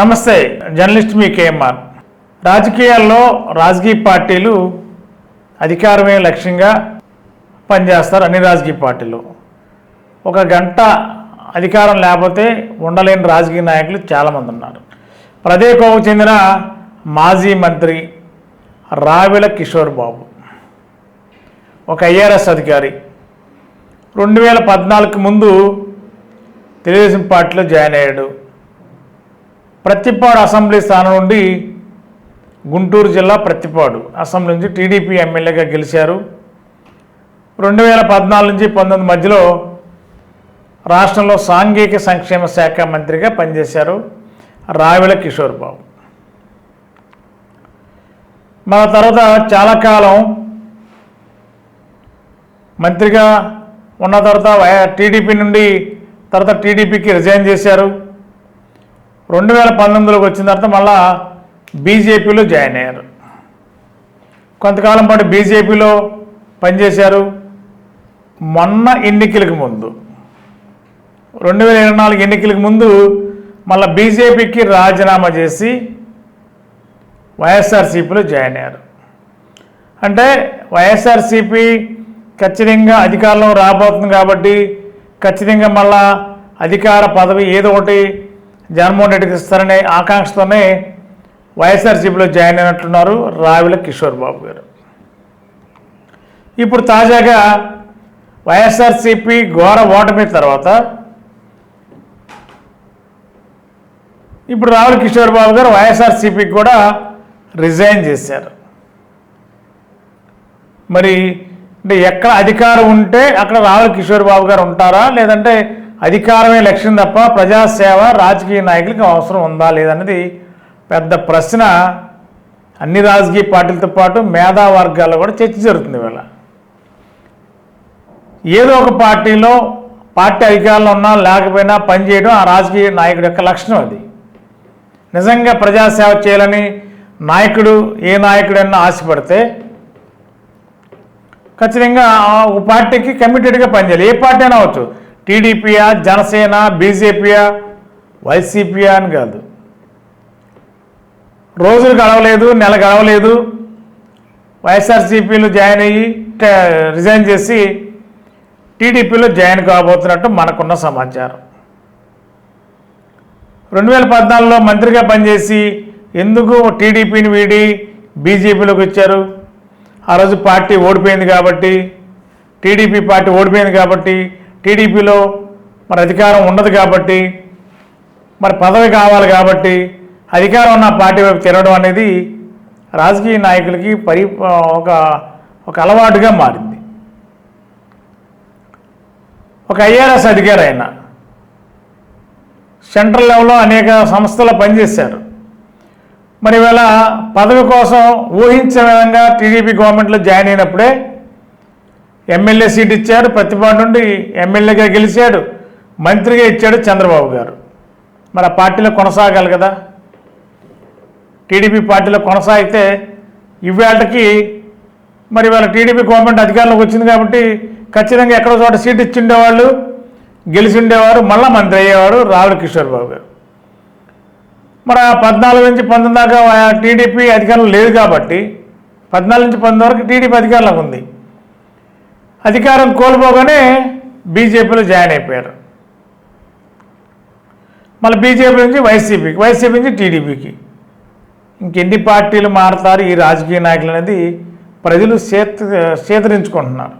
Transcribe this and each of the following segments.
నమస్తే జర్నలిస్ట్ మీ కేఎంఆర్. రాజకీయాల్లో రాజకీయ పార్టీలు అధికారమే లక్ష్యంగా పనిచేస్తారు అన్ని రాజకీయ పార్టీలు. ఒక గంట అధికారం లేకపోతే ఉండలేని రాజకీయ నాయకులు చాలామంది ఉన్నారు. ప్రదే కోవకు చెందిన మాజీ మంత్రి రావిల కిషోర్ బాబు. ఒక ఐఆర్ఎస్ అధికారి. రెండు వేల పద్నాలుగు ముందు తెలుగుదేశం పార్టీలో జాయిన్ అయ్యాడు. ప్రత్తిపాడు అసెంబ్లీ స్థానం నుండి గుంటూరు జిల్లా ప్రత్తిపాడు అసెంబ్లీ నుంచి టీడీపీ ఎమ్మెల్యేగా గెలిచారు. రెండు వేల పద్నాలుగు నుంచి పంతొమ్మిది మధ్యలో రాష్ట్రంలో సాంఘిక సంక్షేమ శాఖ మంత్రిగా పనిచేశారు రావిల కిషోర్ బాబు. మన తర్వాత చాలా కాలం మంత్రిగా ఉన్న తర్వాత వై- టీడీపీ నుండి తర్వాత టీడీపీకి రిజైన్ చేశారు. రెండు వేల పంతొమ్మిదిలోకి వచ్చిన తర్వాత మళ్ళా బీజేపీలో జాయిన్ అయ్యారు. కొంతకాలం పాటు బీజేపీలో పనిచేశారు. మొన్న ఎన్నికలకు ముందు. రెండు వేల ఇరవై నాలుగు ఎన్నికలకు ముందు మళ్ళీ బీజేపీకి రాజీనామా చేసి వైఎస్ఆర్సీపీలో జాయిన్ అయ్యారు. అంటే వైఎస్ఆర్సీపీ ఖచ్చితంగా అధికారంలో రాబోతుంది కాబట్టి ఖచ్చితంగా మళ్ళా అధికార పదవి ఏదో ఒకటి జగన్మోహన్ రెడ్డికి ఇస్తారనే ఆకాంక్షతోనే వైఎస్ఆర్సీపీలో జాయిన్ అయినట్లున్నారు రావిల కిషోర్ బాబు గారు. ఇప్పుడు తాజాగా వైఎస్ఆర్సీపీ ఘోర ఓటమి తర్వాత ఇప్పుడు రావుల కిషోర్ బాబు గారు వైఎస్ఆర్సీపీకి కూడా రిజైన్ చేశారు. మరి అంటే ఎక్కడ అధికారం ఉంటే అక్కడ రావుల కిషోర్ బాబు గారు ఉంటారా? లేదంటే అధికారమే లక్ష్యం తప్ప ప్రజాసేవ రాజకీయ నాయకులకి అవసరం ఉందా లేదన్నది పెద్ద ప్రశ్న. అన్ని రాజకీయ పార్టీలతో పాటు మేధా వర్గాల్లో కూడా చర్చ జరుగుతుంది ఇవాళ. ఏదో ఒక పార్టీలో పార్టీ అధికారంలో ఉన్నా లేకపోయినా పనిచేయడం ఆ రాజకీయ నాయకుడి యొక్క లక్షణం అది. నిజంగా ప్రజాసేవ చేయాలని నాయకుడు ఏ నాయకుడైనా ఆశపడితే ఖచ్చితంగా ఒక పార్టీకి కమిటెడ్గా పనిచేయాలి. ఏ పార్టీ అయినా అవచ్చు టీడీపీయా జనసేన బీజేపీయా వైసీపీయా అని కాదు. రోజులు గడవలేదు నెల గడవలేదు. వైఎస్ఆర్సీపీలో జాయిన్ అయ్యి రిజైన్ చేసి టీడీపీలో జాయిన్ కాబోతున్నట్టు మనకున్న సమాచారం. రెండు వేల పద్నాలుగులో మంత్రిగా పనిచేసి ఎందుకు టీడీపీని వీడి బీజేపీలోకి వచ్చారు? ఆ రోజు పార్టీ ఓడిపోయింది కాబట్టి టీడీపీ పార్టీ ఓడిపోయింది కాబట్టి టీడీపీలో మరి అధికారం ఉండదు కాబట్టి మరి పదవి కావాలి కాబట్టి అధికారం ఉన్న పార్టీ వైపు తిరగడం అనేది రాజకీయ నాయకులకి పరి ఒక ఒక అలవాటుగా మారింది. ఒక ఐఆర్ఎస్ అధికారి ఆయన సెంట్రల్ లెవెల్లో అనేక సంస్థలు పనిచేశారు. మరి ఇవాళ పదవి కోసం ఊహించే విధంగా టీడీపీ గవర్నమెంట్లో జాయిన్ అయినప్పుడే ఎమ్మెల్యే సీట్ ఇచ్చారు ప్రతిపాటు నుండి ఎమ్మెల్యేగా గెలిచాడు మంత్రిగా ఇచ్చాడు చంద్రబాబు గారు. మరి ఆ పార్టీలో కొనసాగాలి కదా. టీడీపీ పార్టీలో కొనసాగితే ఇవాళకి మరి ఇవాళ టీడీపీ గవర్నమెంట్ అధికారంలోకి వచ్చింది కాబట్టి ఖచ్చితంగా ఎక్కడో చోట సీట్ ఇచ్చి ఉండేవాళ్ళు గెలిచి ఉండేవారు మళ్ళా మంత్రి అయ్యేవారు రావుల కిషోర్ బాబు గారు. మరి ఆ పద్నాలుగు నుంచి పంతొమ్మిది దాకా టీడీపీ అధికారంలో లేదు కాబట్టి పద్నాలుగు నుంచి పంతొమ్మిది వరకు టీడీపీ అధికారంలోకి ఉంది. అధికారం కోల్పోగానే బీజేపీలో జాయిన్ అయిపోయారు. మళ్ళీ బీజేపీ నుంచి వైసీపీకి వైసీపీ నుంచి టీడీపీకి. ఇంకెన్ని పార్టీలు మారుతారు ఈ రాజకీయ నాయకులు అనేది ప్రజలు సేత సేతరించుకుంటున్నారు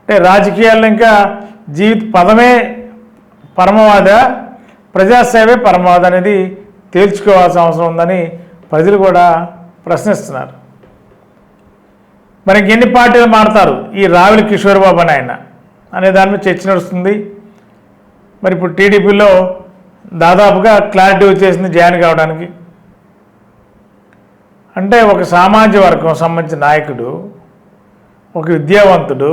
అంటే రాజకీయాల్లో ఇంకా జీవిత పదమే పరమవాద ప్రజాసేవే పరమవాద అనేది తేల్చుకోవాల్సిన అవసరం ఉందని ప్రజలు కూడా ప్రశ్నిస్తున్నారు. మరి ఎన్ని పార్టీలు మారుతారు? ఈ రావిలి కిషోర్ బాబు అని ఆయన. అనే దాని మీద చర్చ నడుస్తుంది. మరి ఇప్పుడు టీడీపీలో దాదాపుగా క్లారిటీ వచ్చేసింది జాయిన్ కావడానికి. అంటే ఒక సామాజిక వర్గం సంబంధించిన నాయకుడు ఒక విద్యావంతుడు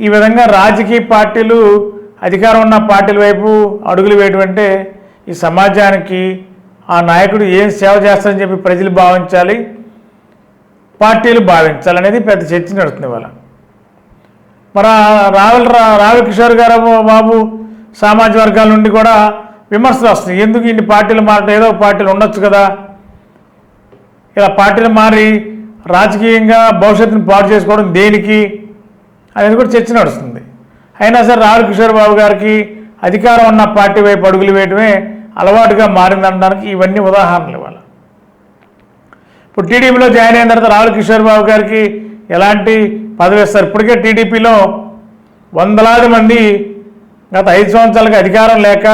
ఈ విధంగా రాజకీయ పార్టీలు అధికారం ఉన్న పార్టీల వైపు అడుగులు వేయటం అంటే ఈ సమాజానికి ఆ నాయకుడు ఏం సేవ చేస్తారని చెప్పి ప్రజలు భావించాలి. పార్టీలు భావించాలనేది పెద్ద చర్చ నడుస్తుంది ఇవాళ. మరి రావుల రా- రావుల కిషోర్ గారు బాబు సామాజిక వర్గాల నుండి కూడా విమర్శలు వస్తున్నాయి. ఎందుకు ఇన్ని పార్టీలు మారటం? ఏదో ఒక పార్టీలు ఉండొచ్చు కదా. ఇలా పార్టీలు మారి రాజకీయంగా భవిష్యత్తును పాటు చేసుకోవడం దేనికి అనేది కూడా చర్చ నడుస్తుంది. అయినా సరే రాహుల్ కిషోర్ బాబు గారికి అధికారం ఉన్న పార్టీ వైపు అడుగులు వేయడమే అలవాటుగా మారిందనడానికి ఇవన్నీ ఉదాహరణలు ఇప్పుడు టీడీపీలో జాయిన్ అయిన తర్వాత రాహుల్ కిషోర్ బాబు గారికి ఎలాంటి పదవి ఇస్తారు? ఇప్పటికే టీడీపీలో వందలాది మంది గత ఐదు సంవత్సరాలుగా అధికారం లేక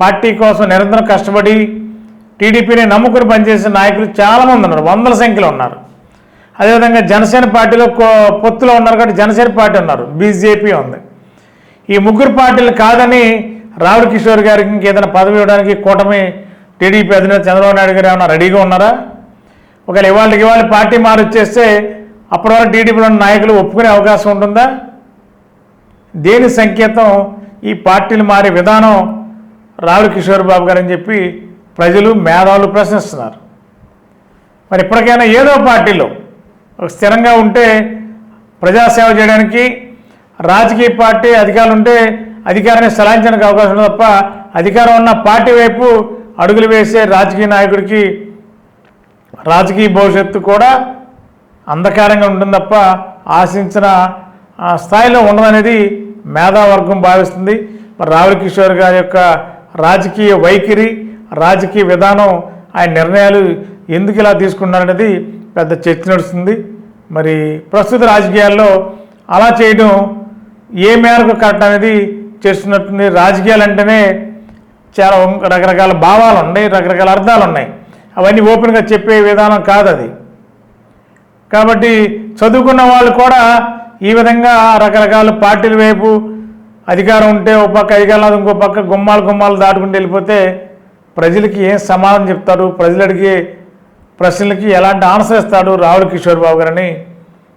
పార్టీ కోసం నిరంతరం కష్టపడి టీడీపీని నమ్ముకుని పనిచేసిన నాయకులు చాలామంది ఉన్నారు. వందల సంఖ్యలో ఉన్నారు. అదేవిధంగా జనసేన పార్టీలో పొత్తులో ఉన్నారు కాబట్టి జనసేన పార్టీ ఉన్నారు. బీజేపీ ఉంది. ఈ ముగ్గురు పార్టీలు కాదని రాహుల్ కిషోర్ గారికి ఇంకేదైనా పదవి ఇవ్వడానికి కూటమి టీడీపీ అధినేత చంద్రబాబు నాయుడు గారు ఏమైనా రెడీగా ఉన్నారా? ఒకవేళ ఇవాళకి ఇవాళ పార్టీ మారొచ్చేస్తే అప్పటి వరకు టీడీపీలో ఉన్న నాయకులు ఒప్పుకునే అవకాశం ఉంటుందా? దేని సంకేతం ఈ పార్టీలు మారే విధానం? రాహుల్ కిషోర్ బాబు గారు అని చెప్పి ప్రజలు మేధావులు ప్రశ్నిస్తున్నారు. మరి ఇప్పటికైనా ఏదో పార్టీలో స్థిరంగా ఉంటే ప్రజాసేవ చేయడానికి రాజకీయ పార్టీ అధికారులు ఉంటే అధికారాన్ని సలాయించడానికి అవకాశం ఉంది తప్ప అధికారం ఉన్న పార్టీ వైపు అడుగులు వేసే రాజకీయ నాయకుడికి రాజకీయ భవిష్యత్తు కూడా అంధకారంగా ఉంటుంది తప్ప ఆశించిన ఆ, స్థాయిలో ఉండదనేది మేధావర్గం భావిస్తుంది. మరి రాహుల్ కిషోర్ గారి యొక్క రాజకీయ వైఖరి రాజకీయ విధానం ఆయన నిర్ణయాలు ఎందుకు ఇలా తీసుకున్నారనేది పెద్ద చర్చ నడుస్తుంది. మరి ప్రస్తుత రాజకీయాల్లో అలా చేయడం ఏ మేరకు కరెక్ట్ అనేది చేస్తున్నట్టుంది. రాజకీయాలు అంటేనే చాలా రకరకాల భావాలు ఉన్నాయి రకరకాల అర్థాలు ఉన్నాయి. అవన్నీ ఓపెన్గా చెప్పే విధానం కాదు అది కాబట్టి చదువుకున్న వాళ్ళు కూడా ఈ విధంగా రకరకాల పార్టీల వైపు అధికారం ఉంటే ఒక పక్క అధికారం లేదు, ఇంకో పక్క గుమ్మాలు గుమ్మాలు దాటుకుంటూ వెళ్ళిపోతే ప్రజలకి ఏం సమాధానం చెప్తారు? ప్రజలు అడిగే ప్రశ్నలకి ఎలాంటి ఆన్సర్ ఇస్తాడు రాహుల్ కిషోర్ బాబు గారని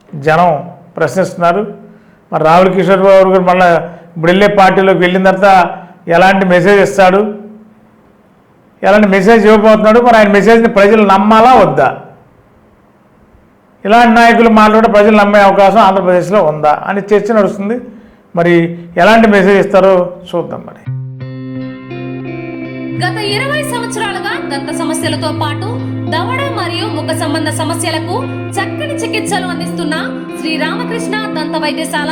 జనం ప్రశ్నిస్తున్నారు. మరి రాహుల్ కిషోర్ బాబు గారు మళ్ళీ ఇప్పుడు వెళ్ళే పార్టీలోకి వెళ్ళిన తర్వాత ఎలాంటి మెసేజ్ ఇస్తాడు? ఎలాంటి మెసేజ్ ఇవ్వబోతున్నాడు? మరి ఆయన మెసేజ్ని ప్రజలు నమ్మాలా వద్దా? ఇలాంటి నాయకులు మాట్లాడే ప్రజలు నమ్మే అవకాశం ఆంధ్రప్రదేశ్లో ఉందా? అని చర్చ నడుస్తుంది. మరి ఎలాంటి మెసేజ్ ఇస్తారో చూద్దాం మరి. గత ఇరవై సంవత్సరాలుగా దంత సమస్యలతో పాటు దవడ మరియు ముఖ సంబంధ సమస్యలకు చక్కని చికిత్సలు అందిస్తున్న శ్రీ రామకృష్ణ దంత వైద్యశాల